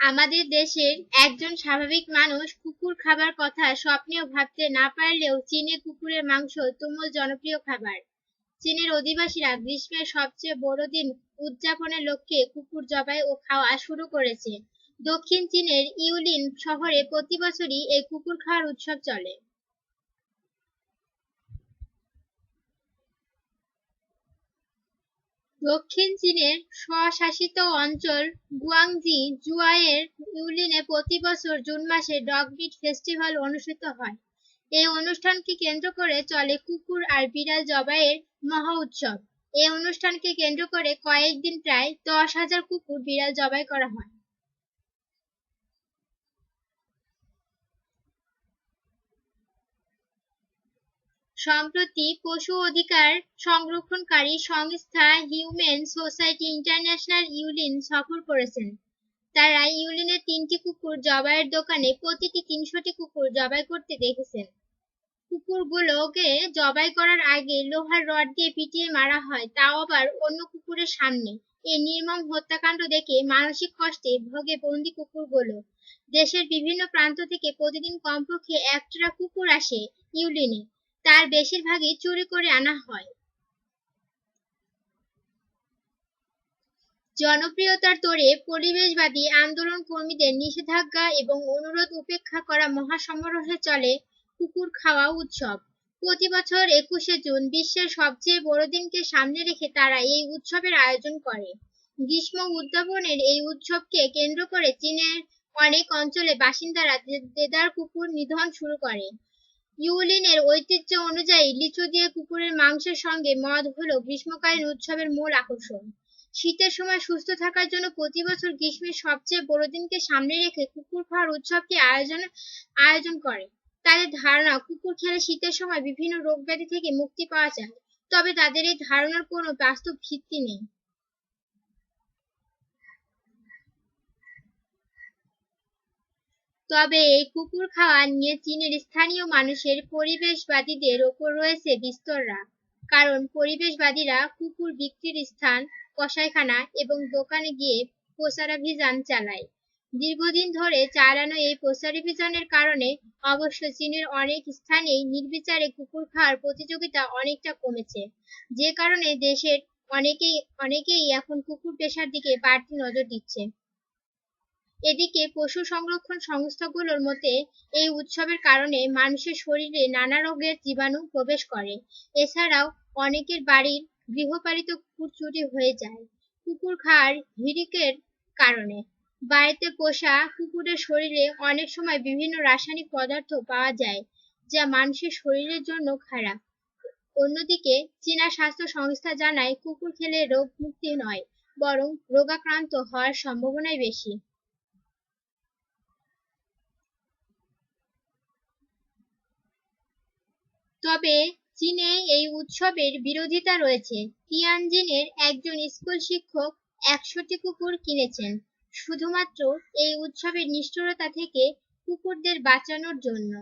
আমাদের দেশের একজন স্বাভাবিক মানুষ কুকুর খাবার কথা স্বপ্নেও ভাবতে না পারলেও চীনে কুকুরের মাংস তুমুল জনপ্রিয় খাবার। চীনের অধিবাসীরা গ্রীষ্মের সবচেয়ে বড় দিন উদযাপনের লক্ষ্যে কুকুর জবাই ও খাওয়া শুরু করেছে। দক্ষিণ চীনের ইউলিন শহরে প্রতি বছরই এই কুকুর খাওয়ার উৎসব চলে। দক্ষিণ চীনের স্বশাসিত অঞ্চল গুয়াংজি জুয়াইয়ের ইউলিনে প্রতি বছর জুন মাসে ডগবিট ফেস্টিভ্যাল অনুষ্ঠিত হয়। এই অনুষ্ঠানকে কেন্দ্র করে চলে কুকুর আর বিড়াল জবাইয়ের মহা উৎসব। এই অনুষ্ঠানকে কেন্দ্র করে কয়েকদিন প্রায় দশ হাজার কুকুর বিড়াল জবাই করা হয়। সম্প্রতি পশু অধিকার সংরক্ষণকারী সংস্থা হিউম্যান সোসাইটি ইন্টারন্যাশনাল ইউলিন সফর করেছেন। তারা ইউলিনের তিনটি কুকুর জবাইয়ের দোকানে প্রতিটি তিনশোটি কুকুর জবাই করতে দেখেছেন। কুকুরগুলোকে জবাই করার আগে লোহার রড দিয়ে পিটিয়ে মারা হয়, তাও আবার অন্য কুকুরের সামনে। এই নির্মম হত্যাকাণ্ড দেখে মানসিক কষ্টে ভোগে বন্দি কুকুরগুলো। দেশের বিভিন্ন প্রান্ত থেকে প্রতিদিন কমপক্ষে একটা কুকুর আসে ইউলিনে তার বেশিরভাগই চুরি করে আনা হয়। জনপ্রিয়তার তোড়ে পরিবেশবাদী আন্দোলন কর্মীদের নিষেধাজ্ঞা এবং অনুরোধ উপেক্ষা করা মহাসমারোহে চলে কুকুর খাওয়া উৎসব। প্রতি বছর একুশে জুন বিশ্বের সবচেয়ে বড় দিনকে সামনে রেখে তারা এই উৎসবের আয়োজন করে। গ্রীষ্ম উদ্যাপনের এই উৎসবকে কেন্দ্র করে চীনের অনেক অঞ্চলে বাসিন্দারা দেদার কুকুর নিধন শুরু করে। ইউলিনের ঐতিহ্য অনুযায়ী লিচু দিয়ে কুকুরের মাংসের সঙ্গে মদ হলো গ্রীষ্মকালীন উৎসবের মূল আকর্ষণ। শীতের সময় সুস্থ থাকার জন্য প্রতি বছর গ্রীষ্মের সবচেয়ে বড় দিনকে সামনে রেখে কুকুর খাওয়ার উৎসবটি আয়োজন আয়োজন করে। তাদের ধারণা, কুকুর খেলে শীতের সময় বিভিন্ন রোগ ব্যাধি থেকে মুক্তি পাওয়া যায়। তবে তাদের এই ধারণার কোনো বাস্তব ভিত্তি নেই। তবে এই কুকুর খাওয়া নিয়ে চীনের স্থানীয় মানুষের পরিবেশবাদীদের ওপর রয়েছে বিস্তর রাগ কারণ পরিবেশবাদীরা কুকুর বিক্রির স্থান, কসাইখানা এবং দোকানে গিয়ে প্রচারাভিযান চালায়। দীর্ঘদিন ধরে চালানো এই প্রচারাভিযানের কারণে অবশ্য চীনের অনেক স্থানেই নির্বিচারে কুকুর খাওয়ার প্রতিযোগিতা অনেকটা কমেছে। যে কারণে দেশের অনেকেই অনেকেই এখন কুকুর পেশার দিকে বাড়তি নজর দিচ্ছে। এদিকে পশু সংরক্ষণ সংস্থাগুলোর মতে, এই উৎসবের কারণে মানুষের শরীরে নানা রোগের জীবাণু প্রবেশ করে। এছাড়াও অনেকের বাড়ির গৃহপালিত কুকুর চুরি হয়ে যায়। কুকুর খাওয়ার হিরিকের কারণে। বাড়িতে পোষা কুকুরের শরীরে অনেক সময় বিভিন্ন রাসায়নিক পদার্থ পাওয়া যায়, যা মানুষের শরীরের জন্য খারাপ। অন্যদিকে চীনা স্বাস্থ্য সংস্থা জানায়, কুকুর খেলে রোগ মুক্তি নয়, বরং রোগাক্রান্ত হওয়ার সম্ভাবনাই বেশি। তবে চীনে এই উৎসবের বিরোধিতা রয়েছে। তিয়ানজিনের একজন স্কুল শিক্ষক একশোটি কুকুর কিনেছেন। শুধুমাত্র এই উৎসবের নিষ্ঠুরতা থেকে কুকুরদের বাঁচানোর জন্য।